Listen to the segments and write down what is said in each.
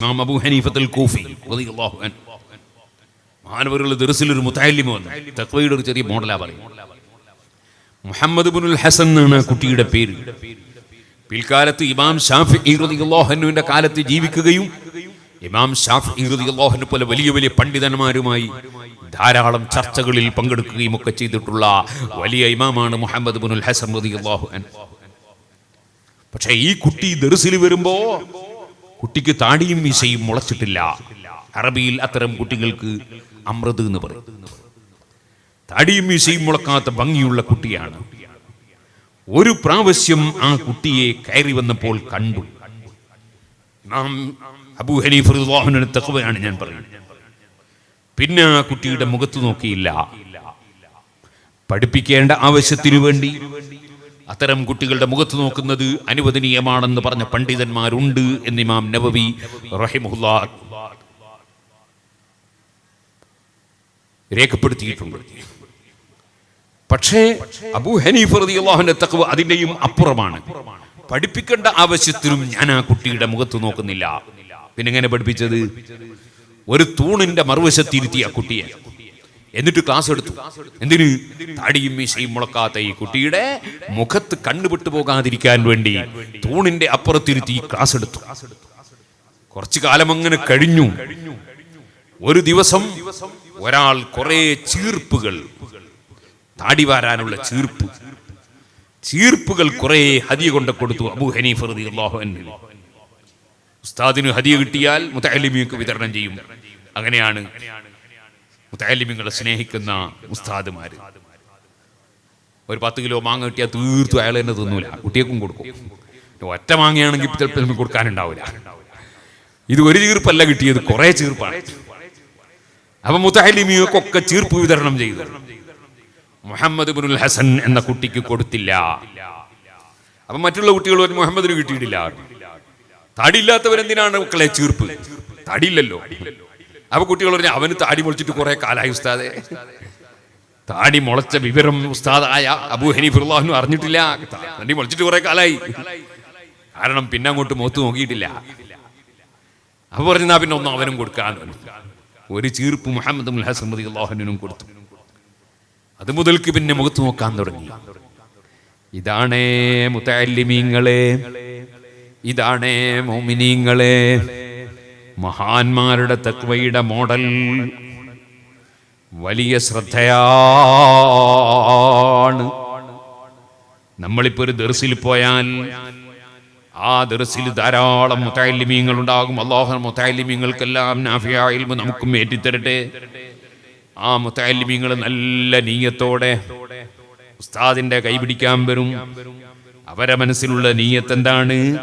ഇമാം അബു ഹനീഫത്തുൽ കൂഫി മാനവരുടെ ദർസിൽ ഒരു മുത്തല്ലിമ വന്നു. തക്വയുടെ ഒരു ചെറിയ മോഡലാ പറയും മുഹമ്മദ് ബുനുൽ ഹസൻ എന്നാണ് കുട്ടിയുടെ പേര്. പിൽക്കാലത്ത് ഇമാം ഷാഫി ഇറുദിഹന്നുവിന്റെ കാലത്ത് ജീവിക്കുകയും ഇമാം ഷാഫി റളിയല്ലാഹുവിനെ പോലെ വലിയ വലിയ പണ്ഡിതന്മാരുമായി ധാരാളം ചർച്ചകളിൽ പങ്കെടുക്കുകയും ഒക്കെ ചെയ്തിട്ടുള്ള വലിയ ഇമാമാണ് മുഹമ്മദ് ബുനുൽ ഹസൻ പക്ഷേ ഈ കുട്ടി ദർസിൽ വരുമ്പോ കുട്ടിക്ക് താടിയും മീശയും മുളച്ചിട്ടില്ല. അറബിയിൽ അത്തരം കുട്ടികൾക്ക് അമൃത് എന്ന് പറയും. താടിയും മീശയും മുളക്കാത്ത ഭംഗിയുള്ള കുട്ടിയാണ്. ഒരു പ്രാവശ്യം ആ കുട്ടിയെ കയറി വന്നപ്പോൾ കണ്ടു. നാം അബൂ ഹനീഫ് തഖ്വയാണ് ഞാൻ പറയുന്നത് പിന്നെ ആ കുട്ടിയുടെ മുഖത്ത് നോക്കിയില്ല. പഠിപ്പിക്കേണ്ട ആവശ്യത്തിനു വേണ്ടി അത്തരം കുട്ടികളുടെ മുഖത്ത് നോക്കുന്നത് അനുവദനീയമാണെന്ന് പറഞ്ഞ പണ്ഡിതന്മാരുണ്ട് എന്ന് ഇമാം നബവി റഹിമുല്ലാ രേഖപ്പെടുത്തിയിട്ടുണ്ട്. പക്ഷേ അബൂ ഹനീഫ് റളിയല്ലാഹുവിന്റെ തക്കവ് അതിന്റെയും അപ്പുറമാണ്. പഠിപ്പിക്കേണ്ട ആവശ്യത്തിനും ഞാൻ ആ കുട്ടിയുടെ മുഖത്ത് നോക്കുന്നില്ല. പിന്നെങ്ങനെ പഠിപ്പിച്ചത്? ഒരു തൂണിന്റെ മറുവശത്തിരുത്തി ആ കുട്ടിയെ. എന്നിട്ട് ക്ലാസ് എടുത്തു. എന്തിന്? താടിയും മീശയും മുളക്കാത്ത ഈ കുട്ടിയുടെ മുഖത്ത് കണ്ണുപെട്ടു പോകാതിരിക്കാൻ വേണ്ടി തൂണിന്റെ അപ്പുറത്തിരുത്തി ക്ലാസ് എടുത്തു. കുറച്ചു കാലം അങ്ങനെ കഴിഞ്ഞു. ഒരു ദിവസം ഒരാൾ കുറെ ചീർപ്പുകൾ താടി വാരാനുള്ള ചീർപ്പ്. ചീർപ്പുകൾ കുറെ ഹദിയ കൊണ്ട് കൊടുത്തു അബു ഹനീഫ് ഉസ്താദിന് ഹദിയ കിട്ടിയാൽ മുത്തലിമിയൊക്കെ വിതരണം ചെയ്യും. അങ്ങനെയാണ് മുത്തലിമിങ്ങളെ സ്നേഹിക്കുന്ന ഉസ്താദുമാര്. ഒരു പത്ത് കിലോ മാങ്ങ കിട്ടിയാൽ തീർത്തും അയാൾ തന്നെ തിന്നൂല. കുട്ടിയേക്കും കൊടുക്കും. ഒറ്റ മാങ്ങയാണെങ്കിൽ ചിലപ്പോൾ കൊടുക്കാനുണ്ടാവില്ല. ഇത് ഒരു ചീർപ്പല്ല കിട്ടിയത് കുറെ ചീർപ്പാണ്. അപ്പൊ മുത്താലിമിയൊക്കെ ചീർപ്പ് വിതരണം ചെയ്തു. മുഹമ്മദ് ബുനുൽ ഹസൻ എന്ന കുട്ടിക്ക് കൊടുത്തില്ല. അപ്പൊ മറ്റുള്ള കുട്ടികൾ ഒരു മുഹമ്മദിന് കിട്ടിയിട്ടില്ല. തടിയില്ലാത്തവരെന്തിനാണ് മക്കളെ ചീർപ്പ്? തടിയില്ലല്ലോ. അപ്പൊ കുട്ടികൾ പറഞ്ഞു അവന് താടി മുളച്ചിട്ട് കുറെ കാലായി ഉസ്താദെ. താടി മുളച്ച വിവരം ഉസ്താദായ അബൂ ഹനീഫുല്ലാഹുനും അറിഞ്ഞിട്ടില്ല. താടി മുളച്ചിട്ട് കുറെ കാലായി. കാരണം പിന്നെ അങ്ങോട്ട് മുഖത്ത് നോക്കിയിട്ടില്ല. അപ്പൊ പറഞ്ഞാ പിന്നെ ഒന്നും അവനും കൊടുക്കാൻ. ഒരു ചീർപ്പ് മുഹമ്മദ് ഹസൻ അള്ളാഹുനും കൊടുത്തു. അത് മുതൽക്ക് പിന്നെ മുഖത്ത് നോക്കാൻ തുടങ്ങി. ഇതാണേ മുത്തല്ലിമീങ്ങളെ ഇതാണേ മോമിനീങ്ങളെ. മഹാന്മാരുടെ തക്വയുടെ മോഡൽ. വലിയ ശ്രദ്ധയാണ്. നമ്മളിപ്പോ ഒരു ദർസിൽ പോയാൽ ആ ദർസിൽ ധാരാളം മുത്താലിമീങ്ങൾ ഉണ്ടാകും. അള്ളാഹു മുത്താലിമീങ്ങൾക്കെല്ലാം നാഫിയായി നമുക്കും ഏറ്റിത്തരട്ടെ. ആ മുത്താലിമീങ്ങൾ നല്ല നീയത്തോടെ ഉസ്താദിന്റെ കൈപിടിക്കാൻ വരും. അവരെ മനസ്സിലുള്ള നീയത്ത് എന്താണ്?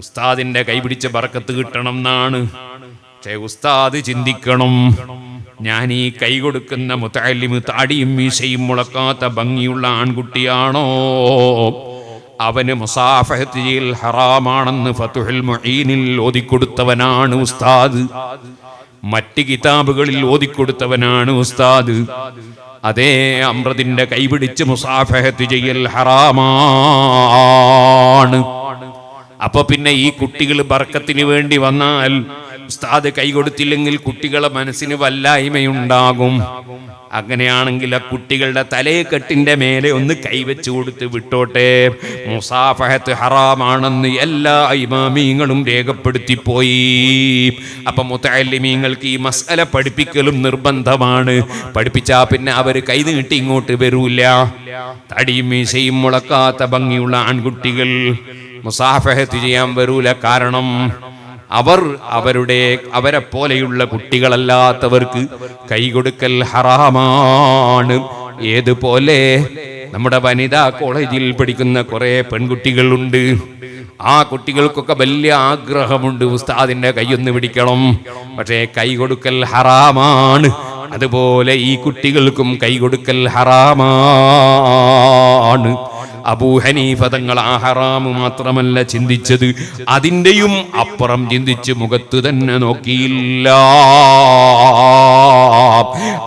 ഉസ്താദിന്റെ കൈപിടിച്ച ബറക്കത്ത് കിട്ടണം എന്നാണ്. പക്ഷേ ഉസ്താദ് ചിന്തിക്കണം. ഞാൻ ഈ കൈ കൊടുക്കുന്ന മുത്താലിമ് താടിയും മീശയും മുളക്കാത്ത ഭംഗിയുള്ള ആൺകുട്ടിയാണോ? അവന് മുസാഫഹത്തിൽ ഹറാമാണെന്ന് ഫതുഹിൽ മുഈനിൽ ഓതിക്കൊടുത്തവനാണ് ഉസ്താദ്. മറ്റ് കിതാബുകളിൽ ഓതിക്കൊടുത്തവനാണ് ഉസ്താദ്. അതേ അമ്രതിന്റെ കൈപിടിച്ച് മുസാഫഹത്ത് ചെയ്യൽ ഹറാമാണ്. അപ്പൊ പിന്നെ ഈ കുട്ടികൾ ബർക്കത്തിന് വേണ്ടി വന്നാൽ ഉസ്താദ് കൈകൊടുത്തില്ലെങ്കിൽ കുട്ടികളെ മനസ്സിന് വല്ലായ്മയുണ്ടാകും. അങ്ങനെയാണെങ്കിൽ ആ കുട്ടികളുടെ തലേക്കെട്ടിന്റെ മേലെ ഒന്ന് കൈവച്ചു കൊടുത്ത് വിട്ടോട്ടെ. മുസാഫഹത്ത് ഹറാമാണെന്ന് എല്ലാ ഇമാമീങ്ങളും രേഖപ്പെടുത്തിപ്പോയി. അപ്പൊ മുത്തല്ലിമീങ്ങൾക്ക് ഈ മസല പഠിപ്പിക്കലും നിർബന്ധമാണ്. പഠിപ്പിച്ചാ പിന്നെ അവർ കൈ നീട്ടി ഇങ്ങോട്ട് വരൂല്ല തടിയും മീശയും മുളക്കാത്ത ഭംഗിയുള്ള ആൺകുട്ടികൾ മുസാഫഹത്ത് ചെയ്യാൻ വരൂല. കാരണം അവർ അവരുടെ അവരെ പോലെയുള്ള കുട്ടികളല്ലാത്തവർക്ക് കൈകൊടുക്കൽ ഹറാമാണ്. ഏതുപോലെ നമ്മുടെ വനിതാ കോളേജിൽ പഠിക്കുന്ന കുറെ പെൺകുട്ടികളുണ്ട്. ആ കുട്ടികൾക്കൊക്കെ വലിയ ആഗ്രഹമുണ്ട് ഉസ്താദിന്റെ കൈയൊന്ന് പിടിക്കണം. പക്ഷേ കൈ കൊടുക്കൽ ഹറാമാണ്. അതുപോലെ ഈ കുട്ടികൾക്കും കൈ കൊടുക്കൽ ഹറാമാണ്. അബൂ ഹനീഫ തങ്ങൾ ആ ഹറാമ് മാത്രമല്ല ചിന്തിച്ചത്. അതിന്റെയും അപ്പുറം ചിന്തിച്ച് മുഖത്ത് തന്നെ നോക്കിയില്ല.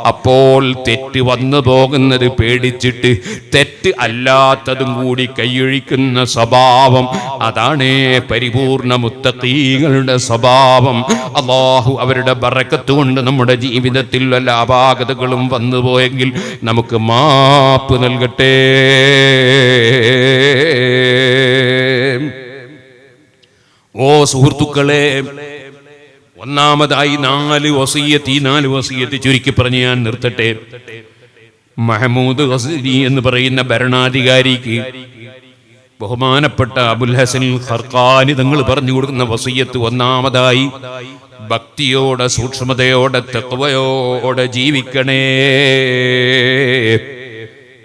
അപ്പോൾ തെറ്റ് വന്നു പോകുന്നത് പേടിച്ചിട്ട് തെറ്റ് അല്ലാത്തതും കൂടി കൈയൊഴിക്കുന്ന സ്വഭാവം. അതാണ് പരിപൂർണ മുത്തീകളുടെ സ്വഭാവം. അള്ളാഹു അവരുടെ ബറക്കത്ത് കൊണ്ട് നമ്മുടെ ജീവിതത്തിൽ വല്ല അപാകതകളും വന്നുപോയെങ്കിൽ നമുക്ക് മാപ്പ് നൽകട്ടെ. ഓ സുഹൃത്തുക്കളെ ഒന്നാമതായി നാല് വസീയത്ത് നാല് വസീയത്ത് ചുരുക്കി പറഞ്ഞ് ഞാൻ നിർത്തട്ടെ. മഹമൂദ് ഖസരി എന്ന് പറയുന്ന ഭരണാധികാരിക്ക് ബഹുമാനപ്പെട്ട അബുൽ ഹസൻ ഖർഖാനി തങ്ങൾ പറഞ്ഞു കൊടുക്കുന്ന വസീയത്ത് ഒന്നാമതായി ഭക്തിയോടെ സൂക്ഷ്മതയോടെ തെക്കവയോടെ ജീവിക്കണേ.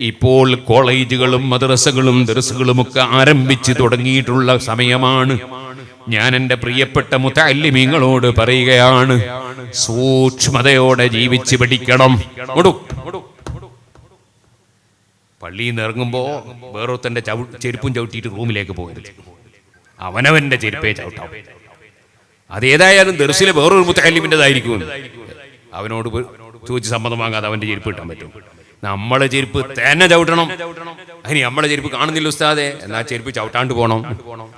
ഇപ്പോൾ കോളേജുകളും മദ്രസകളും ദർസുകളും ഒക്കെ ആരംഭിച്ചു തുടങ്ങിയിട്ടുള്ള സമയമാണ്. ഞാൻ എന്റെ പ്രിയപ്പെട്ട മുത്തല്ലിമീങ്ങളോട് പറയുകയാണ് സൂക്ഷ്മതയോടെ ജീവിച്ച് പഠിക്കണം. പള്ളിയിൽ നിന്ന് ഇറങ്ങുമ്പോ വേറൊരുത്തന്റെ ചവി ചെരുപ്പും ചവിട്ടിയിട്ട് റൂമിലേക്ക് പോകരുത് അവനവന്റെ ചെരുപ്പേ ചവിട്ടാം. അതേതായാലും ദർശിലെ വേറൊരു മുത്തഹല്ലിമിന്റെതായിരിക്കും അവനോട് ചോദിച്ച് സമ്മതം വാങ്ങാതെ അവന്റെ ചെരുപ്പ് കിട്ടാൻ പറ്റും. നമ്മളെ ചെരുപ്പ് തന്നെ ചവിട്ടണം. അതിന് നമ്മളെ ചെരുപ്പ് കാണുന്നില്ല ഉസ്താദെ. എന്നാ ചെരുപ്പ് ചവിട്ടാണ്ട് പോകണം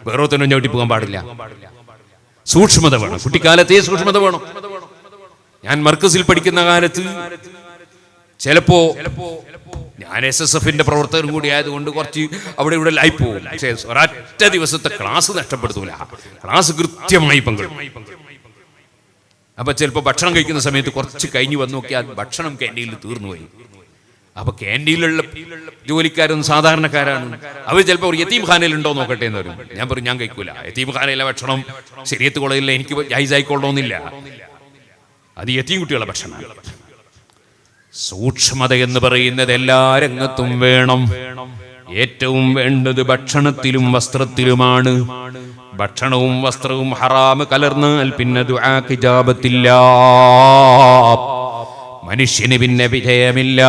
വേറൊരുത്തനും ചവിട്ടി പോകാൻ പാടില്ല. സൂക്ഷ്മത വേണം. കുട്ടിക്കാലത്തെ സൂക്ഷ്മത വേണം. ഞാൻ മർക്കസിൽ പഠിക്കുന്ന കാലത്ത് ചിലപ്പോ ഞാൻ എസ് എസ് എഫിന്റെ പ്രവർത്തകൻ കൂടി ആയതുകൊണ്ട് കുറച്ച് അവിടെ ഇവിടെ ലൈഫ് പോകും. പക്ഷേ ഒരൊറ്റ ദിവസത്തെ ക്ലാസ് നഷ്ടപ്പെടുത്തൂല. ക്ലാസ് കൃത്യമായി പങ്കെടുക്കും അപ്പൊ ചിലപ്പോൾ ഭക്ഷണം കഴിക്കുന്ന സമയത്ത് കുറച്ച് കഴിഞ്ഞ് വന്നു നോക്കിയാൽ ഭക്ഷണം ക്യാന്റീനിൽ തീർന്നു പോയി അപ്പൊ ക്യാന്റീനിലുള്ള ജോലിക്കാരൊന്നും സാധാരണക്കാരാണ്. അവർ ചിലപ്പോൾ യത്തീം ഖാനയിൽ ഉണ്ടോ? നോക്കട്ടെ എന്ന് പറയും ഞാൻ പറയും ഞാൻ കഴിക്കൂല. യത്തീം ഖാനയിലെ ഭക്ഷണം ശരിയത്ത് കോളേജിലെ എനിക്ക് ജൈസായിക്കൊള്ളണമെന്നില്ല അത് യത്തീം കുട്ടികളുടെ ഭക്ഷണമാണ്. സൂക്ഷ്മത എന്ന് പറയുന്നത് എല്ലാ രംഗത്തും വേണം. ഏറ്റവും വേണ്ടത് ഭക്ഷണത്തിലും വസ്ത്രത്തിലുമാണ്. ഭക്ഷണവും വസ്ത്രവും ഹറാമ് കലർന്നാൽ പിന്നെ ദുആക്ക് ഇജാബത്തില്ല. മനുഷ്യന് പിന്നെ വിജയമില്ല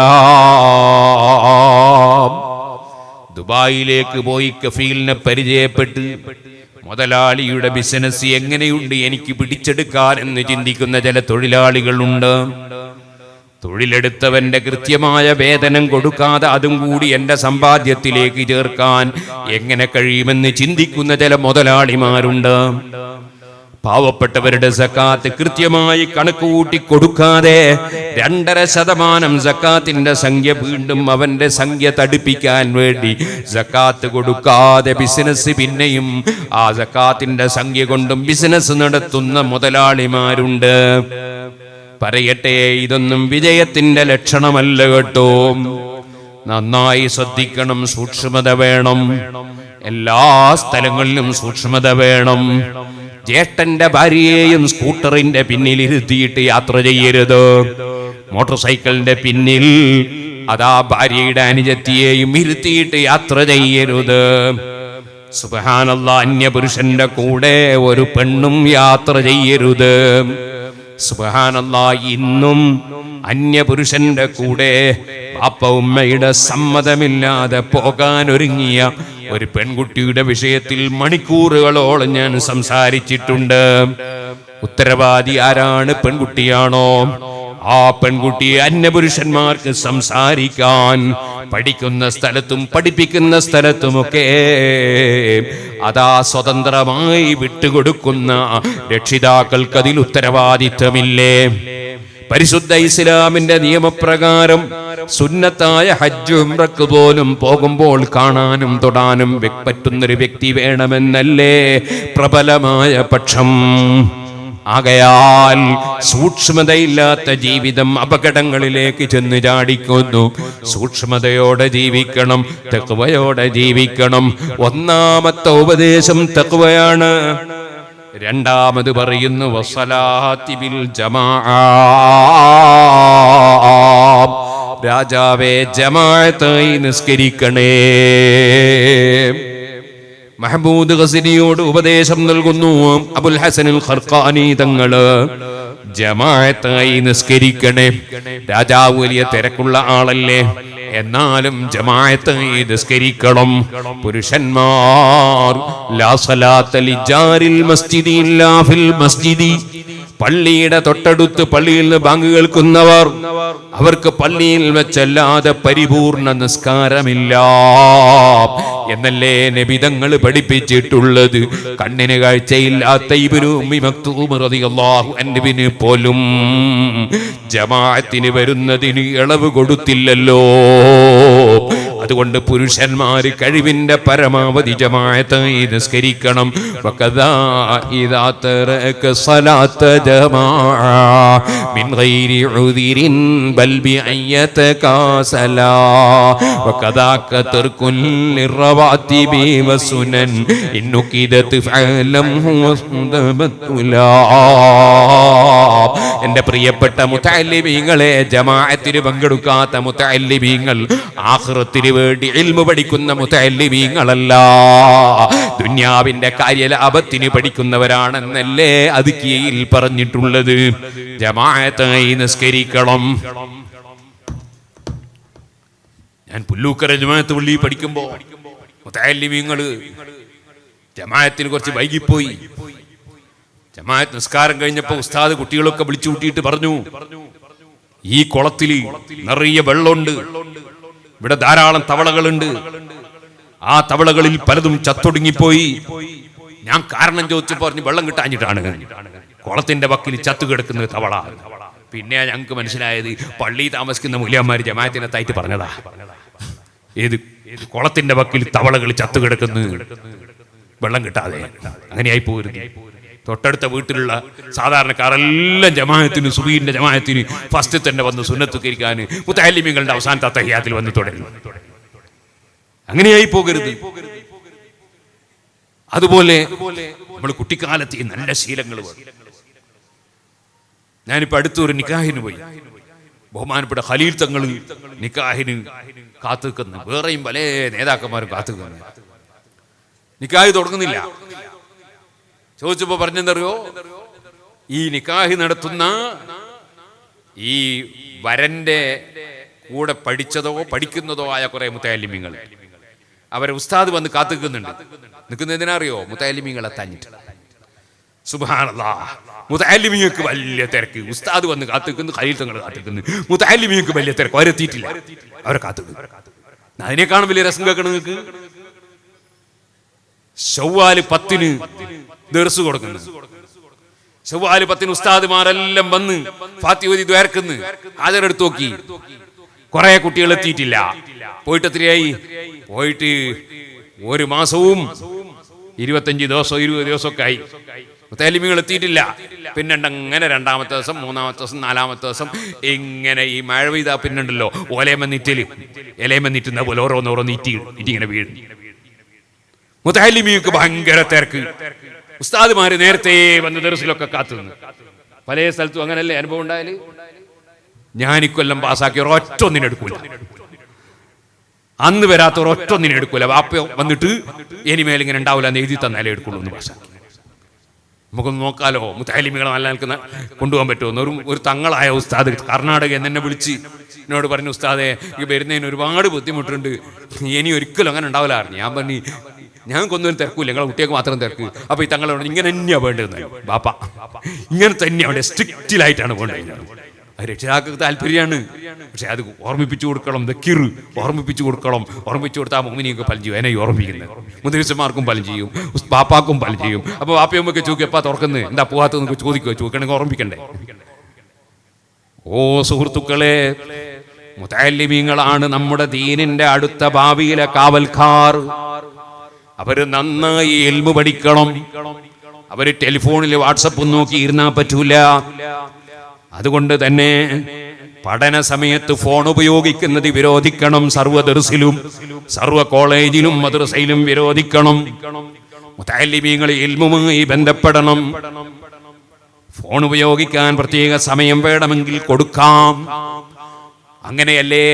ദുബായിലേക്ക് പോയി കഫീലിനെ പരിചയപ്പെട്ട് മുതലാളിയുടെ ബിസിനസ് എങ്ങനെയുണ്ട് എനിക്ക് പിടിച്ചെടുക്കാൻ എന്ന് ചിന്തിക്കുന്ന ചില തൊഴിലാളികളുണ്ട്. തൊഴിലെടുത്തവന്റെ കൃത്യമായ വേതനം കൊടുക്കാതെ അതും കൂടി എന്റെ സമ്പാദ്യത്തിലേക്ക് ചേർക്കാൻ എങ്ങനെ കഴിയുമെന്ന് ചിന്തിക്കുന്ന ചില മുതലാളിമാരുണ്ട്. പാവപ്പെട്ടവരുടെ സക്കാത്ത് കൃത്യമായി കണക്ക് കൂട്ടി കൊടുക്കാതെ രണ്ടര ശതമാനം സക്കാത്തിന്റെ സംഖ്യ വീണ്ടും അവന്റെ സംഖ്യ തടിപ്പിക്കാൻ വേണ്ടി സക്കാത്ത് കൊടുക്കാതെ ബിസിനസ് പിന്നെയും ആ സക്കാത്തിന്റെ സംഖ്യ കൊണ്ടും ബിസിനസ് നടത്തുന്ന മുതലാളിമാരുണ്ട്. പറയട്ടെ ഇതൊന്നും വിജയത്തിന്റെ ലക്ഷണമല്ല കേട്ടോ. നന്നായി ശ്രദ്ധിക്കണം സൂക്ഷ്മത വേണം. എല്ലാ സ്ഥലങ്ങളിലും സൂക്ഷ്മത വേണം. ജ്യേഷ്ഠന്റെ ഭാര്യയെയും സ്കൂട്ടറിന്റെ പിന്നിൽ ഇരുത്തിയിട്ട് യാത്ര ചെയ്യരുത്. മോട്ടോർ സൈക്കിളിന്റെ പിന്നിൽ അതാ ഭാര്യയുടെ അനുജത്തിയെയും ഇരുത്തിയിട്ട് യാത്ര ചെയ്യരുത്. സുബഹാനല്ല അന്യപുരുഷന്റെ കൂടെ ഒരു പെണ്ണും യാത്ര ചെയ്യരുത്. സുബഹാനല്ല ഇന്നും അന്യപുരുഷന്റെ കൂടെ അപ്പ ഉമ്മയുടെ സമ്മതമില്ലാതെ പോകാൻ ഒരുങ്ങിയ ഒരു പെൺകുട്ടിയുടെ വിഷയത്തിൽ മണിക്കൂറുകളോളം ഞാൻ സംസാരിച്ചിട്ടുണ്ട്. ഉത്തരവാദി ആരാണ് പെൺകുട്ടിയാണോ? ആ പെൺകുട്ടിയെ അന്യപുരുഷന്മാർക്ക് സംസാരിക്കാൻ പഠിക്കുന്ന സ്ഥലത്തും പഠിപ്പിക്കുന്ന സ്ഥലത്തുമൊക്കെ അതാ സ്വതന്ത്രമായി വിട്ടുകൊടുക്കുന്ന രക്ഷിതാക്കൾക്ക് അതിൽ ഉത്തരവാദിത്വമില്ലേ? പരിശുദ്ധ ഇസ്ലാമിന്റെ നിയമപ്രകാരം സുന്നത്തായ ഹജ്ജ് പോലും പോകുമ്പോൾ കാണാനും തൊടാനും പറ്റുന്നൊരു വ്യക്തി വേണമെന്നല്ലേ പ്രബലമായ പക്ഷം. ആകയാൽ സൂക്ഷ്മതയില്ലാത്ത ജീവിതം അപകടങ്ങളിലേക്ക് ചെന്ന് ചാടിക്കുന്നു. സൂക്ഷ്മതയോടെ ജീവിക്കണം തെക്കുവയോടെ ജീവിക്കണം. ഒന്നാമത്തെ ഉപദേശം തെക്കുവയാണ് രണ്ടാമത് പറയുന്നു വസലാത്തിൽ ജമാ രാജാവേ ജമാഅത്തായി നിസ്കരിക്കണേ. മഹബൂദ് ഗസനിയോട് ഉപദേശം നൽകുന്നു. അബുൽ ഹസനുൽ ഖർഖാനി തങ്ങൾ ജമാഅത്തായി നിസ്കരിക്കണേ. രാജാവ് വലിയ തിരക്കുള്ള ആളല്ലേ. എന്നാലും ജമാഅത്ത് നിസ്കരിക്കണം. പുരുഷന്മാർ ലാ സലാത്ത ലിജാരിൽ മസ്ജിദി ഇല്ലാ ഫിൽ മസ്ജിദി. പള്ളിയുടെ തൊട്ടടുത്ത് പള്ളിയിൽ നിന്ന് ബാങ്ക് കേൾക്കുന്നവർ അവർക്ക് പള്ളിയിൽ വെച്ചല്ലാതെ പരിപൂർണ നിസ്കാരമില്ല. എന്നല്ലേ നബിതങ്ങൾ പഠിപ്പിച്ചിട്ടുള്ളത്? കണ്ണിന് കാഴ്ചയില്ലാത്ത ഇബിനു അൻബിന് പോലും ജമാഅത്തിന് വരുന്നതിന് ഇളവ് കൊടുത്തില്ലല്ലോ. അതുകൊണ്ട് പുരുഷന്മാര് കഴിവിന്റെ പരമാവധി ജമാഅത്തായി നിസ്കരിക്കണം. എന്റെ പ്രിയപ്പെട്ട മുത്തല്ലിബീങ്ങളെ ജമാഅത്തിന് പങ്കെടുക്കാത്ത മുത്തല്ലിബീങ്ങൾ വേണ്ടി ഇൽമു പഠിക്കുന്ന മുതല്ലിമീങ്ങളല്ല ദുന്യാവിന്റെ കാര്യലാഭത്തിന് പഠിക്കുന്നവരാണെന്നല്ലേ അത് കീഴിൽ പറഞ്ഞിട്ടുള്ളത്. ജമായത്തായി നിസ്കരിക്കണം. ഞാൻ പുല്ലൂക്കര ജമായത്ത് പള്ളി പഠിക്കുമ്പോ മുതല്ലിമീങ്ങൾ ജമായത്തിൽ കുറച്ച് വൈകിപ്പോയി. ജമായത്ത് നിസ്കാരം കഴിഞ്ഞപ്പോ ഉസ്താദ് കുട്ടികളൊക്കെ വിളിച്ചു കൂട്ടിയിട്ട് പറഞ്ഞു ഈ കുളത്തിൽ നിറയെ വെള്ളമുണ്ട്. ഇവിടെ ധാരാളം തവളകളുണ്ട്. ആ തവളകളിൽ പലതും ചത്തൊടുങ്ങിപ്പോയി. ഞാൻ കാരണം ചോദിച്ചു പറഞ്ഞു വെള്ളം കിട്ടാഞ്ഞിട്ടാണ്. കുളത്തിന്റെ വക്കിൽ ചത്തു കിടക്കുന്ന തവള. പിന്നെ ഞങ്ങൾക്ക് മനസ്സിലായത് പള്ളി താമസിക്കുന്ന മൂല്യന്മാര് ജമാഅത്തിനകത്തായിട്ട് പറഞ്ഞതാ. ഏത് കുളത്തിന്റെ വക്കിൽ തവളകൾ ചത്തു കിടക്കുന്നു. വെള്ളം കിട്ടാതെ. അങ്ങനെയായി പോരുന്നു തൊട്ടടുത്ത വീട്ടിലുള്ള സാധാരണക്കാരെല്ലാം ജമാഅത്തിന് സുബീന്റെ ജമാഅത്തിന് ഫസ്റ്റ് തന്നെ വന്ന് സുന്നത്തുകരിക്കാൻ മുത്താലിമ്യങ്ങളുടെ അവസാനത്തെ തഹ്യാത്തിൽ വന്ന് തുടരുന്നു അങ്ങനെയായി പോകരുത് അതുപോലെ നമ്മൾ കുട്ടിക്കാലത്ത് ഈ നല്ല ശീലങ്ങൾ ഞാനിപ്പോ അടുത്തൊരു നിക്കാഹിന് പോയി. ബഹുമാനപ്പെട്ട ഖലീൽ തങ്ങൾ നിക്കാഹിന് കാത്തുനിൽക്കുന്നു വേറെയും പല നേതാക്കന്മാരും കാത്തുനിൽക്കുന്നു നിക്കാഹി തുടങ്ങുന്നില്ല. ചോദിച്ചപ്പോ പറഞ്ഞെന്നറിയോ ഈ നിക്കാഹി നടത്തുന്ന ഈ വരന്റെ കൂടെ പഠിച്ചതോ പഠിക്കുന്നതോ ആയ കുറെ മുത്തയാലിമ്യങ്ങൾ. അവരെ ഉസ്താദ് വന്ന് കാത്തുനിൽക്കുന്നുണ്ട് നിൽക്കുന്ന എന്തിനറിയോ മുത്തയാലിമ്യങ്ങൾ എത്താഞ്ഞിട്ട് സുബാനല്ലാ വലിയ തിരക്ക്. ഉസ്താദ് വന്ന് കാത്തുക്കുന്നു കയ്യിൽ തങ്ങൾ കാത്തിക്കുന്നു. മുത്തയാലിമിയക്ക് വലിയ തിരക്ക്. അവരെത്തിയിട്ടില്ല അവരെ കാത്തു അതിനേക്കാളും വലിയ രസം കേൾക്കണം നിങ്ങൾക്ക്? ചൊവ്വാൽ പത്തിന് ദർസ് കൊടുക്കുന്നു. ചൊവ്വാൽ പത്തിന് ഉസ്താദുമാരെല്ലാം വന്ന് ഫാത്തിയോതി ദ്വാരക്കുന്ന്. ഹാജരെടുത്ത് നോക്കി. കുറെ കുട്ടികൾ എത്തിയിട്ടില്ല. പോയിട്ട് എത്രയായി പോയിട്ട് ഒരു മാസവും ഇരുപത്തഞ്ച് ദിവസം ഇരുപത് ദിവസമൊക്കെ ആയി തേലിമികൾ എത്തിയിട്ടില്ല. പിന്നെ അങ്ങനെ രണ്ടാമത്തെ ദിവസം മൂന്നാമത്തെ ദിവസം നാലാമത്തെ ദിവസം ഇങ്ങനെ ഈ മഴ പെയ്താ പിന്നുണ്ടല്ലോ. ഇലയമ്മ നീറ്റുന്ന പോലെ ഓരോന്നോരോ നീറ്റി ഇങ്ങനെ വീഴും മുത്തലിമിക്ക് ഭയങ്കര തിരക്ക്. ഉസ്താദുമാര് നേരത്തെ വന്ന് ദർസിലൊക്കെ കാത്തു നിന്ന് പല സ്ഥലത്തും അങ്ങനല്ലേ അനുഭവം ഉണ്ടായാൽ? ഞാൻ ഇക്കൊല്ലം പാസ്സാക്കി ഒരൊറ്റ ഒന്നിനെ എടുക്കൂല. അന്ന് വരാത്ത ഒരൊറ്റ ഒന്നിനെ എടുക്കൂല. വാപ്പ വന്നിട്ട് ഇനിമേൽ ഇങ്ങനെ ഉണ്ടാവില്ല എന്ന് എഴുതി തന്നാലേ എടുക്കുള്ളൂ എന്ന് പാസ്സാക്കി നമുക്കൊന്ന് നോക്കാലോ. മുത്താലിമികളെ നല്ല നിൽക്കുന്ന കൊണ്ടുപോകാൻ പറ്റുമോ? ഒരു ഒരു തങ്ങളായ ഉസ്താദ് കർണാടക എന്നെ വിളിച്ച് എന്നോട് പറഞ്ഞു ഉസ്താദെ ഈ വരുന്നതിന് ഒരുപാട് ബുദ്ധിമുട്ടുണ്ട്. ഇനി ഒരിക്കലും അങ്ങനെ ഉണ്ടാവില്ല. ഞാൻ പറഞ്ഞു ഞങ്ങൾക്കൊന്നും തിരക്കൂല ഞങ്ങളെ കുട്ടികൾക്ക് മാത്രം തിരക്ക്. അപ്പൊ ഈ തങ്ങളോട് ഇങ്ങനെ തന്നെയാണ് വേണ്ടത് ബാപ്പ ഇങ്ങനെ തന്നെയാണ് സ്ട്രിക്റ്റിലായിട്ടാണ് വേണ്ടത് അത് രക്ഷിതാക്കൾക്ക് താല്പര്യമാണ്. പക്ഷെ അത് ഓർമ്മിപ്പിച്ചു കൊടുക്കണം. ദക്കിറ് ഓർമ്മിപ്പിച്ചു കൊടുക്കണം. ഓർമ്മിച്ചു കൊടുത്താൽ മോമിനിയൊക്കെ പലം ചെയ്യും. എന്നെ ഓർമ്മിക്കുന്നത് മുദ്രീസന്മാർക്കും പലം ചെയ്യും. പാപ്പാക്കും പലം ചെയ്യും. അപ്പൊ പാപ്പയമ്മൊക്കെ ചോദിക്കും എപ്പാ തുറക്കുന്നത് എന്താ പോകാത്ത നമുക്ക് ചോദിക്കുക ചോദിക്കണമെങ്കിൽ ഓർമ്മിക്കണ്ടേ ഓ സുഹൃത്തുക്കളെ മുതാലിമീങ്ങളാണ് നമ്മുടെ ദീനിന്റെ അടുത്ത ഭാവിയിലെ കാവൽക്കാർ. അവർ നന്നായി എൽമു പഠിക്കണം. അവർ ടെലിഫോണിൽ വാട്സപ്പ് നോക്കി ഇരുന്നാ പറ്റൂല. അതുകൊണ്ട് തന്നെ പഠന സമയത്ത് ഫോൺ ഉപയോഗിക്കുന്നത് വിരോധിക്കണം സർവ ദർസിലും സർവ കോളേജിലും മദ്രസയിലും വിരോധിക്കണം. മുത്താലിമീങ്ങൾ ഇൽമുമായി ബന്ധപ്പെടണം. ഫോൺ ഉപയോഗിക്കാൻ പ്രത്യേക സമയം വേണമെങ്കിൽ കൊടുക്കാം. അങ്ങനെയല്ലേ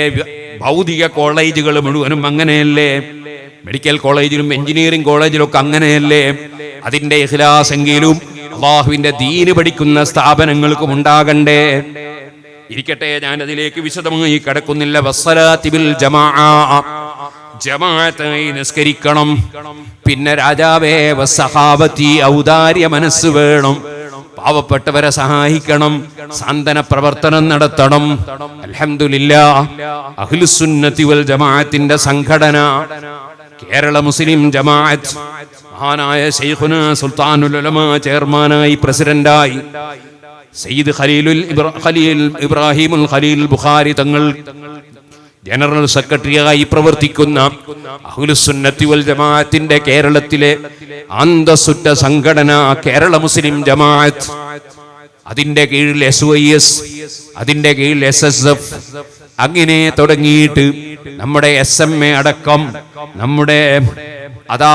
ഭൗതിക കോളേജുകൾ മുഴുവനും അങ്ങനെയല്ലേ? മെഡിക്കൽ കോളേജിലും എഞ്ചിനീയറിംഗ് കോളേജിലും ഒക്കെ അങ്ങനെയല്ലേ? അതിന്റെ ഇഹ്ലാസെങ്കിലും അള്ളാഹുവിന്റെ ദീന് പഠിക്കുന്ന സ്ഥാപനങ്ങൾക്കും ഉണ്ടാകണ്ടേ? ഇരിക്കട്ടെ ഞാൻ അതിലേക്ക് വിശദമായി കടക്കുന്നില്ല. വസ്സലാത്തിബിൽ ജമാ ജമാഅ. ജമാഅത്തായി നിസ്കരിക്കണം. പിന്നെ രാജാവേ വസ്സഹാബത്തി ഔദാര്യ മനസ്സ് വേണം. പാവപ്പെട്ടവരെ സഹായിക്കണം. സാന്ത്വന പ്രവർത്തനം നടത്തണം. അലഹമില്ല അഖിലുസുന്നത്തി വൽ ജമാഅത്തിന്റെ സംഘടന. കേരള മുസ്ലിം ജമാഅത്ത് മഹാനായ സുൽത്താനുൽ ഉലമ ചെയർമാനായി പ്രസിഡന്റായി. സയ്യിദ് ഖലീലുൽ ഖലീൽ ഇബ്രാഹിമുൽ ഖലീൽ ബുഖാരി തങ്ങൾ ജനറൽ സെക്രട്ടറിയായി പ്രവർത്തിക്കുന്ന അഹ്ലുസുന്നത്തി വൽ ജമാഅത്തിന്റെ കേരളത്തിലെ അന്തസ്സുറ്റ സംഘടന കേരള മുസ്ലിം ജമാഅത്ത്. അതിന്റെ കീഴിൽ എസ് വൈ എസ് അതിന്റെ കീഴിൽ എസ് എസ് എഫ് അങ്ങനെ തുടങ്ങിയിട്ട് നമ്മുടെ എസ് എം എ അടക്കം നമ്മുടെ അതാ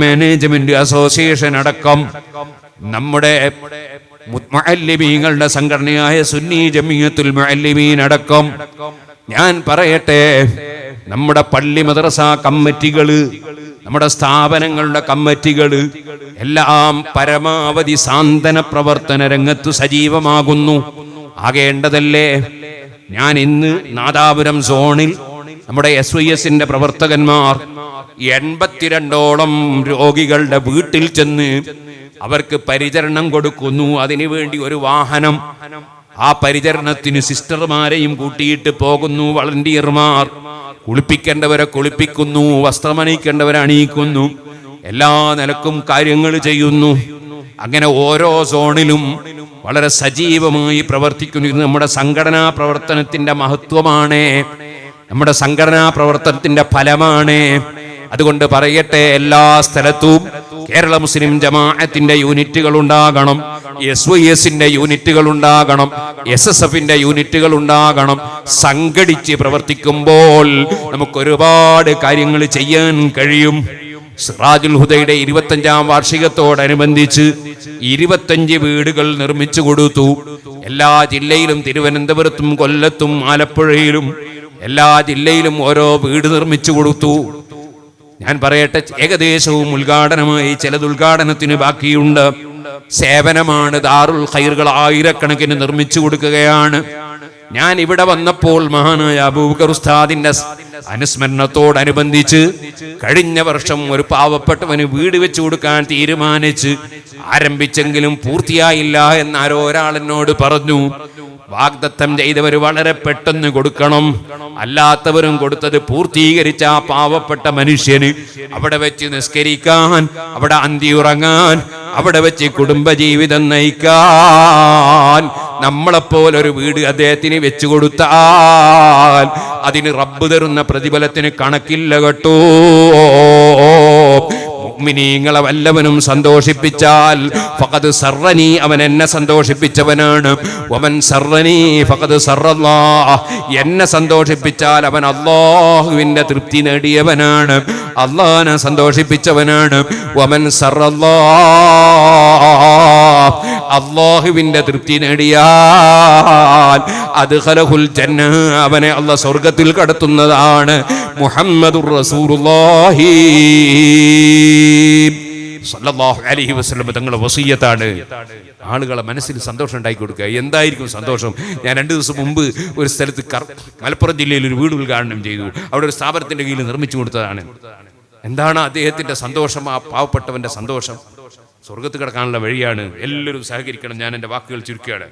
മാനേജ്മെന്റ് അസോസിയേഷൻ അടക്കം നമ്മുടെ മുഅല്ലിമീങ്ങളുടെ സംഘടനയായ സുന്നി ജമിയത്തുൽ മുഅല്ലിമീൻ അടക്കം ഞാൻ പറയട്ടെ നമ്മുടെ പള്ളി മദ്രസ കമ്മിറ്റികൾ നമ്മുടെ സ്ഥാപനങ്ങളുടെ കമ്മിറ്റികൾ എല്ലാം പരമാവധി സാന്ത്വന പ്രവർത്തന രംഗത്ത് സജീവമാകുന്നു. ആകേണ്ടതല്ലേ ഞാൻ ഇന്ന് നാദാപുരം സോണിൽ നമ്മുടെ എസ് വൈ എസിന്റെ പ്രവർത്തകന്മാർ എൺപത്തിരണ്ടോളം രോഗികളുടെ വീട്ടിൽ ചെന്ന് അവർക്ക് പരിചരണം കൊടുക്കുന്നു. അതിനുവേണ്ടി ഒരു വാഹനം. ആ പരിചരണത്തിന് സിസ്റ്റർമാരെയും കൂട്ടിയിട്ട് പോകുന്നു. വളണ്ടിയർമാർ കുളിപ്പിക്കേണ്ടവരെ കുളിപ്പിക്കുന്നു. വസ്ത്രമണിയിക്കേണ്ടവരെ അണിയിക്കുന്നു. എല്ലാ നിലക്കും കാര്യങ്ങൾ ചെയ്യുന്നു. അങ്ങനെ ഓരോ സോണിലും വളരെ സജീവമായി പ്രവർത്തിക്കുന്നു. ഇത് നമ്മുടെ സംഘടനാ പ്രവർത്തനത്തിന്റെ മഹത്വമാണ്. നമ്മുടെ സംഘടനാ പ്രവർത്തനത്തിന്റെ ഫലമാണ്. അതുകൊണ്ട് പറയട്ടെ എല്ലാ സ്ഥലത്തും കേരള മുസ്ലിം ജമാഅത്തിന്റെ യൂണിറ്റുകൾ ഉണ്ടാകണം. എസ് വൈ എസിന്റെ യൂണിറ്റുകൾ ഉണ്ടാകണം. എസ് എസ് എഫിന്റെ യൂണിറ്റുകൾ ഉണ്ടാകണം. സംഘടിച്ച് പ്രവർത്തിക്കുമ്പോൾ നമുക്ക് ഒരുപാട് കാര്യങ്ങൾ ചെയ്യാൻ കഴിയും. സിറാജുൽ ഹുദയുടെ ഇരുപത്തഞ്ചാം വാർഷികത്തോടനുബന്ധിച്ച് ഇരുപത്തഞ്ച് വീടുകൾ നിർമ്മിച്ചു കൊടുത്തു. എല്ലാ ജില്ലയിലും തിരുവനന്തപുരത്തും കൊല്ലത്തും ആലപ്പുഴയിലും എല്ലാ ജില്ലയിലും ഓരോ വീട് നിർമ്മിച്ചു കൊടുത്തു. ഞാൻ പറയട്ടെ ഏകദേശവും ഉദ്ഘാടനമായി ചിലത് ഉദ്ഘാടനത്തിന് ബാക്കിയുണ്ട്. സേവനമാണ് ദാറുൽ ഖൈറുകൾ ആയിരക്കണക്കിന് നിർമ്മിച്ചു കൊടുക്കുകയാണ്. ഞാൻ ഇവിടെ വന്നപ്പോൾ മഹാനായ അബൂബക്കർ ഉസ്താദിന്റെ അനുസ്മരണത്തോടനുബന്ധിച്ച് കഴിഞ്ഞ വർഷം ഒരു പാവപ്പെട്ടവന് വീട് വെച്ചു കൊടുക്കാൻ തീരുമാനിച്ച് ആരംഭിച്ചെങ്കിലും പൂർത്തിയായില്ല എന്നാരോ ഒരാൾ എന്നോട് പറഞ്ഞു വാഗ്ദത്തം ചെയ്തവർ വളരെ പെട്ടെന്ന് കൊടുക്കണം. അല്ലാത്തവരും കൊടുത്തത് പൂർത്തീകരിച്ച ആ പാവപ്പെട്ട മനുഷ്യന് അവിടെ വെച്ച് നിസ്കരിക്കാൻ അവിടെ അന്തി ഉറങ്ങാൻ അവിടെ വെച്ച് കുടുംബജീവിതം നയിക്കാൻ നമ്മളെപ്പോലൊരു വീട് അദ്ദേഹത്തിന് വെച്ചു കൊടുത്താൽ അതിന് റബ്ബ് തരുന്ന പ്രതിഫലത്തിന് കണക്കില്ല കേട്ടോ. മുഅ്മിനീങ്ങളെ വല്ലവനും സന്തോഷിപ്പിച്ചാൽ ഫഖദ് സർറനി അവൻ എന്നെ സന്തോഷിപ്പിച്ചവനാണ്. അവൻ സർറനി ഫഖദ് സർറല്ലാ എന്നെ സന്തോഷിപ്പിച്ചാൽ അവൻ അള്ളാഹുവിന്റെ തൃപ്തി നേടിയവനാണ്. അള്ളാഹനെ സന്തോഷിപ്പിച്ചവനാണ്. വമൻ സർറല്ലാ അള്ളാഹുവിന്റെ തൃപ്തി നേടിയാൽ അത് ഹലഹുൽ ജന്ന അവനെ അള്ളാഹ് സ്വർഗത്തിൽ കടത്തുന്നതാണ് മുഹമ്മദുർ റസൂലുള്ളാഹി. സല്ലല്ലാഹു തങ്ങളുടെ വസീയത്താണ്. ആളുകളെ മനസ്സിൽ സന്തോഷം ഉണ്ടാക്കി കൊടുക്കുക. എന്തായിരിക്കും സന്തോഷം? ഞാൻ രണ്ട് ദിവസം മുമ്പ് ഒരു സ്ഥലത്ത് മലപ്പുറം ജില്ലയിൽ ഒരു വീട് ഉദ്ഘാടനം ചെയ്തു. അവിടെ ഒരു സ്ഥാപനത്തിന്റെ കീഴിൽ നിർമ്മിച്ചു കൊടുത്തതാണ്. എന്താണ് അദ്ദേഹത്തിന്റെ സന്തോഷം? ആ പാവപ്പെട്ടവന്റെ സന്തോഷം? സ്വർഗത്ത് കിടക്കാനുള്ള വഴിയാണ്. എല്ലാവരും സഹകരിക്കണം. ഞാൻ എന്റെ വാക്കുകൾ ചുരുക്കുകയാണ്.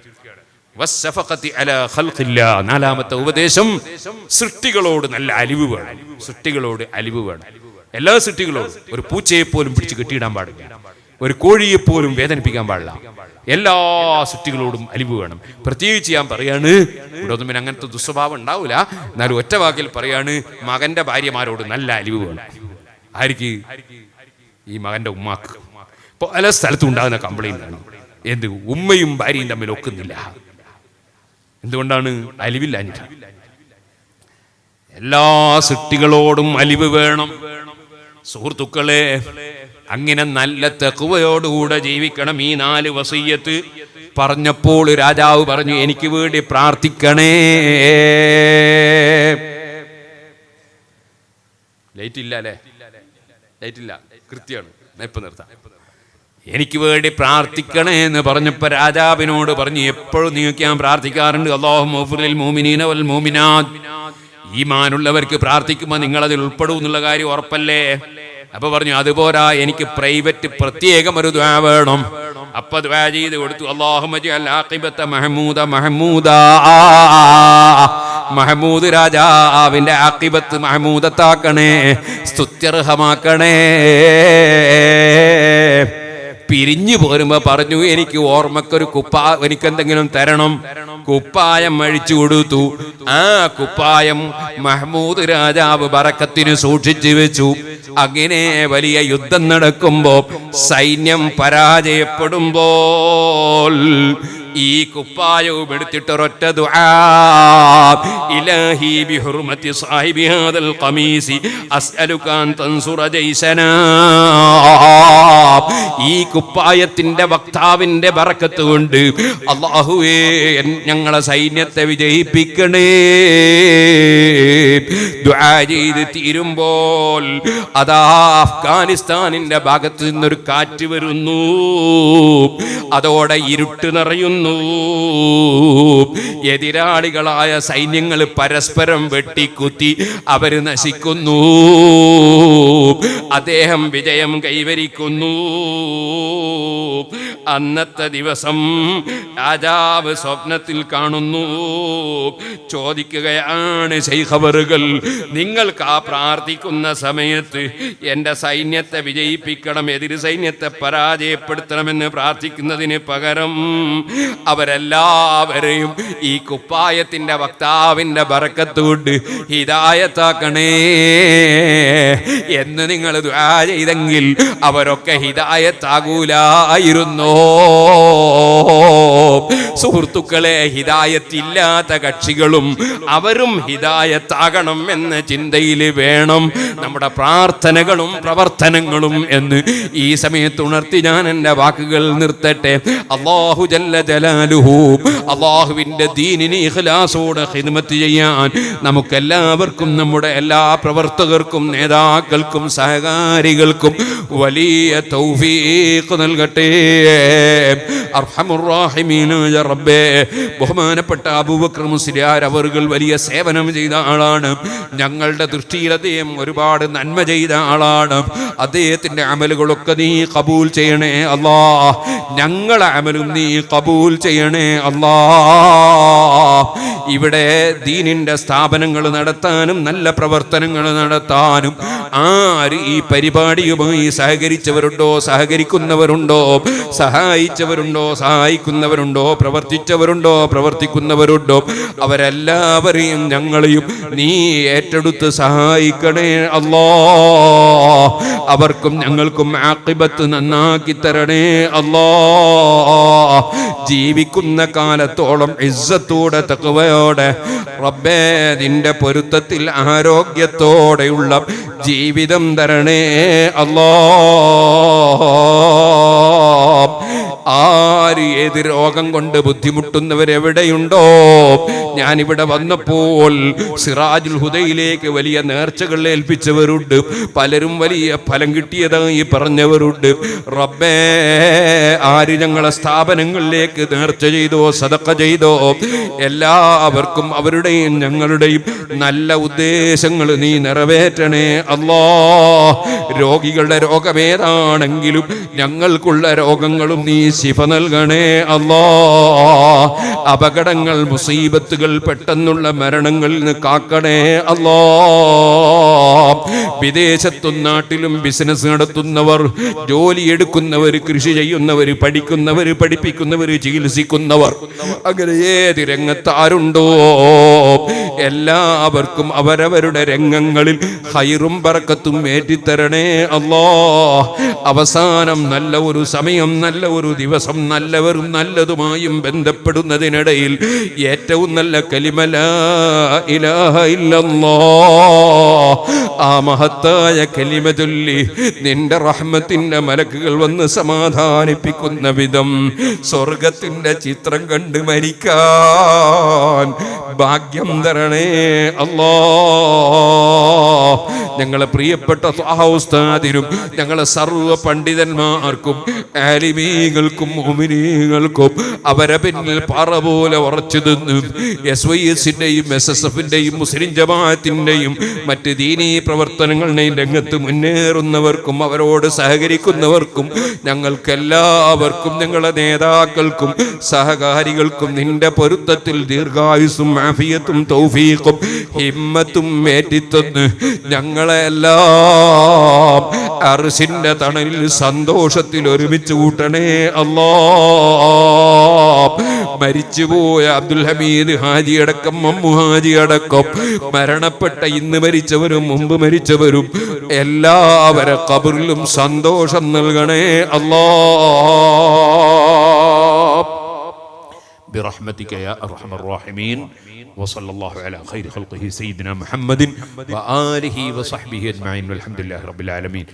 നാലാമത്തെ ഉപദേശം സൃഷ്ടികളോട് നല്ല അലിവ് വേണം. സൃഷ്ടികളോട് അലിവ് വേണം. എല്ലാ സിട്ടികളും ഒരു പൂച്ചയെ പോലും പിടിച്ച് കെട്ടിയിടാൻ പാടില്ല. ഒരു കോഴിയെ പോലും വേദനിപ്പിക്കാൻ പാടില്ല. എല്ലാ സിറ്റികളോടും അലിവ് വേണം. പ്രത്യേകിച്ച് ഞാൻ പറയാണ് ഇവിടെ ഒന്നും പിന്നെ അങ്ങനത്തെ ദുസ്വഭാവം ഉണ്ടാവില്ല എന്നാലും ഒറ്റ വാക്കിൽ പറയാണ് മകന്റെ ഭാര്യമാരോട് നല്ല അലിവ് വേണം. ആർക്ക് ഈ മകന്റെ ഉമ്മാക്ക്. പല സ്ഥലത്തും ഉണ്ടാകുന്ന കംപ്ലൈന്റ് ആണ്. എന്ത്? ഉമ്മയും ഭാര്യയും തമ്മിൽ ഒക്കുന്നില്ല. എന്തുകൊണ്ടാണ്? അലിവില്ല എല്ലാ സിട്ടികളോടും അലിവ് വേണം. സുഹൃത്തുക്കളെ അങ്ങനെ നല്ല തെക്കുവയോടുകൂടെ ജീവിക്കണം ഈ നാല് വസയ്യത്ത് പറഞ്ഞപ്പോൾ രാജാവ് പറഞ്ഞു എനിക്ക് വേണ്ടി പ്രാർത്ഥിക്കണേ. ലൈറ്റ് ഇല്ല അല്ലേ? ലൈറ്റ് ഇല്ല കൃത്യമാണ് ഇപ്പൊ നിർത്താം. എനിക്ക് വേണ്ടി പ്രാർത്ഥിക്കണേ എന്ന് പറഞ്ഞപ്പോ രാജാവിനോട് പറഞ്ഞു എപ്പോഴും നിങ്ങൾക്ക് ഞാൻ പ്രാർത്ഥിക്കാറുണ്ട്. അള്ളാഹു മോഫുലിൽ മോമിനീന വൽ മോമിനാത് ഈമാനുള്ളവർക്ക് പ്രാർത്ഥിക്കുമ്പോൾ നിങ്ങൾ അതിൽ ഉൾപ്പെടും എന്നുള്ള കാര്യം ഉറപ്പല്ലേ? അപ്പൊ പറഞ്ഞു അതുപോരാ എനിക്ക് പ്രൈവറ്റ് പ്രത്യേകം ഒരു ദ്വാ വേണം. അപ്പൊ ദ്വാ ചെയ്ത് കൊടുത്തു. അള്ളാഹുമത്ത മഹമൂദ മഹമൂദ. മഹമൂദ് രാജാവിന്റെ ആക്കിബത്ത് മഹമൂദത്താക്കണേ സ്തുത്യർഹമാക്കണേ. പിരിഞ്ഞു പോരുമ്പോ പറഞ്ഞു എനിക്ക് ഓർമ്മക്കൊരു കുപ്പാ എനിക്ക് എന്തെങ്കിലും തരണം. കുപ്പായം അഴിച്ചു കൊടുത്തു. ആ കുപ്പായം മഹ്മൂദ് രാജാവ് ബറക്കത്തിന് സൂക്ഷിച്ചു വെച്ചു. അങ്ങനെ വലിയ യുദ്ധം നടക്കുമ്പോ സൈന്യം പരാജയപ്പെടുമ്പോൾ ഈ കുപ്പായവും എടുത്തിട്ട് ഒരൊറ്റ ഇലാഹി സാഹിബി ഹാദൽ ഖമീസി. തൻസുറ ജൈസനാ ഈ കുപ്പായത്തിന്റെ വക്താവിന്റെ ബറക്കത്ത് കൊണ്ട് അള്ളാഹുവേ ഞങ്ങളെ സൈന്യത്തെ വിജയിപ്പിക്കണേ. ചെയ്ത് തീരുമ്പോൾ അതാ അഫ്ഗാനിസ്ഥാനിന്റെ ഭാഗത്ത് നിന്നൊരു കാറ്റ് വരുന്നു. അതോടെ ഇരുട്ട് നിറയുന്നു. എതിരാളികളായ സൈന്യങ്ങൾ പരസ്പരം വെട്ടിക്കുത്തി അവർ നശിക്കുന്നു. അദ്ദേഹം വിജയം കൈവരിക്കുന്നു. അന്നത്തെ ദിവസം രാജാവ് സ്വപ്നത്തിൽ കാണുന്നു. ചോദിക്കുകയാണ് ശൈഖബറുകൾ നിങ്ങൾക്ക് ആ പ്രാർത്ഥിക്കുന്ന സമയത്ത് എന്റെ സൈന്യത്തെ വിജയിപ്പിക്കണം എതിര് സൈന്യത്തെ പരാജയപ്പെടുത്തണമെന്ന് പ്രാർത്ഥിക്കുന്നതിന് പകരം അവരെല്ലാവരെയും ഈ കുപ്പായത്തിന്റെ വക്താവിന്റെ ബറക്കത്തുകൊണ്ട് ഹിതായത്താക്കണേ എന്ന് നിങ്ങൾ ചെയ്തെങ്കിൽ അവരൊക്കെ ഹിതായത്താകൂലായിരുന്നോ സുഹൃത്തുക്കളെ ഹിതായത്തില്ലാത്ത കക്ഷികളും അവരും ഹിതായത്താകണം എന്ന ചിന്തയിൽ വേണം നമ്മുടെ പ്രാർത്ഥനകളും പ്രവർത്തനങ്ങളും എന്ന് ഈ സമയത്ത് ഉണർത്തി ഞാൻ എന്റെ വാക്കുകൾ നിർത്തട്ടെ. അള്ളാഹു ജല്ല ജലാലുഹു. അള്ളാഹുവിന്റെ ദീനിന് ഇഖ്ലാസോടെ ഹിദ്മത്ത് ചെയ്യാൻ നമുക്കെല്ലാവർക്കും നമ്മുടെ എല്ലാ പ്രവർത്തകർക്കും നേതാക്കൾക്കും സഹകാരികൾക്കും വലിയ തൗഫീഖ് നൽകട്ടെ. അർഹമുറാഹിമീനായ റബ്ബേ. ബഹുമാനപ്പെട്ട അബൂബക്കർ മുസ്ലിയാർ അവറുകൾ വലിയ സേവനം ചെയ്ത ആളാണ്. ഞങ്ങളുടെ ദൃഷ്ടിയിൽ അദ്ദേഹം ഒരുപാട് നന്മ ചെയ്ത ആളാണ്. അദ്ദേഹത്തിന്റെ അമലുകളൊക്കെ നീ കബൂൽ ചെയ്യണേ അല്ലാ. ഞങ്ങളെ അമലും നീ കബൂൽ ചെയ്യണേ അല്ലാ. ഇവിടെ ദീനിന്റെ സ്ഥാപനങ്ങൾ നടത്താനും നല്ല പ്രവർത്തനങ്ങൾ നടത്താനും ആര് ഈ പരിപാടിയുമായി സഹകരിച്ചവരുണ്ടോ സഹകരിക്കുന്നവരുണ്ടോ സഹായിച്ചവരുണ്ടോ സഹായിക്കുന്നവരുണ്ടോ പ്രവർത്തിച്ചവരുണ്ടോ പ്രവർത്തിക്കുന്നവരുണ്ടോ അവരെല്ലാവരെയും ഞങ്ങളെയും നീ ഏറ്റെടുത്ത് സഹായിക്കണേ അല്ലോ. അവർക്കും ഞങ്ങൾക്കും ആക്കിബത്ത് നന്നാക്കി തരണേ അല്ലോ. ജീവിക്കുന്ന കാലത്തോളം ഇസ്സത്തോടെ തക്കവയോടെ റബ്ബേ നിന്റെ പൊരുത്തത്തിൽ ആരോഗ്യത്തോടെയുള്ള ജീവിതം തരണേ അല്ലോ ആര് ഏത് രോഗം കൊണ്ട് ബുദ്ധിമുട്ടുന്നവരെവിടെയുണ്ടോ ഞാനിവിടെ വന്നപ്പോൾ സിറാജുൽ ഹുദയിലേക്ക് വലിയ നേർച്ചകൾ ഏൽപ്പിച്ചവരുണ്ട്. പലരും വലിയ ഫലം കിട്ടിയതായി പറഞ്ഞവരുണ്ട്. റബ്ബേ ആര് ഞങ്ങളെ സ്ഥാപനങ്ങളിലേക്ക് നേർച്ച ചെയ്തോ സതക്ക ചെയ്തോ? എല്ലാവർക്കും അവരുടെയും ഞങ്ങളുടെയും നല്ല ഉദ്ദേശങ്ങൾ നീ നിറവേറ്റണേ അല്ലോ. രോഗികളുടെ രോഗമേതാണെങ്കിലും ഞങ്ങൾക്കുള്ള രോഗങ്ങളും നീ ശിഫ നൽകണേ അല്ലോ. അപകടങ്ങൾ മുസീബത്തുകൾ പെട്ടെന്നുള്ള മരണങ്ങളിൽ നിന്ന് കാക്കണേ അല്ലോ. വിദേശത്തും നാട്ടിലും ബിസിനസ് നടത്തുന്നവർ ജോലി എടുക്കുന്നവർ കൃഷി ചെയ്യുന്നവർ പഠിക്കുന്നവർ പഠിപ്പിക്കുന്നവർ ചികിത്സിക്കുന്നവർ. അങ്ങനെ ഏത് രംഗത്താരുണ്ടോ എല്ലാവർക്കും അവരവരുടെ രംഗങ്ങളിൽ ഹൈറും പറക്കത്തും ഏറ്റിത്തരണേ അല്ലോ. അവസാനം നല്ല ഒരു സമയം നല്ല ഒരു ദിവസം നല്ലവരും നല്ലതുമായും ബന്ധപ്പെടുന്നതിനിടയിൽ ഏറ്റവും നല്ല കലിമല ആ മഹത്തായ കലിമ ചൊല്ലി നിന്റെ റഹ്മത്തിന്റെ മലക്കുകൾ വന്ന് സമാധാനിപ്പിക്കുന്ന വിധം സ്വർഗത്തിന്റെ ചിത്രം കണ്ട് മരിക്കാൻ ഭാഗ്യം തരണേ അല്ലോ ഞങ്ങളെ പ്രിയപ്പെട്ട സ്വാഹോസ്താദിനും ഞങ്ങളെ സർവ പണ്ഡിതന്മാർക്കും ആലിമീകൾക്കും മുഅ്മിനീങ്ങൾക്കും മുഅ്മിനീങ്ങൾക്കും അവരെ പിന്നിൽ പാറ പോലെ ഉറച്ചു നിന്ന് എസ് വൈ എസിന്റെയും എസ് എസ് എഫിന്റെയും മുസ്ലിം ജമാഅത്തിന്റെയും മറ്റ് ദീനീ പ്രവർത്തനങ്ങളുടെയും രംഗത്ത് മുന്നേറുന്നവർക്കും അവരോട് സഹകരിക്കുന്നവർക്കും ഞങ്ങൾക്കെല്ലാവർക്കും ഞങ്ങളുടെ നേതാക്കൾക്കും സഹകാരികൾക്കും നിന്റെ പൊരുത്തത്തിൽ ദീർഘായുസും മാഫിയത്തും തൗഫീഖും ഹിമ്മത്തും ഏറ്റിത്തന്ന് ഞങ്ങളെല്ലാം എല്ലാം അർസിന്റെ തണലിൽ സന്തോഷത്തിൽ ഒരുമിച്ച് കൂട്ടണേ അല്ലാ മരിച്ചുപോയ അബ്ദുൽ ഹമീദ് ഹാജി അടക്കം മമ്മു ഹാജി അടക്കം മരണപ്പെട്ട ഇന്ന് മരിച്ചവരും മുമ്പ് മരിച്ചവരും എല്ലാവരെ കബറിലും സന്തോഷം നൽകണേ അല്ലാ برحمتك يا ارحم الراحمين وصلى الله على خير خلقه سيدنا محمد واله وصحبه اجمعين والحمد لله رب العالمين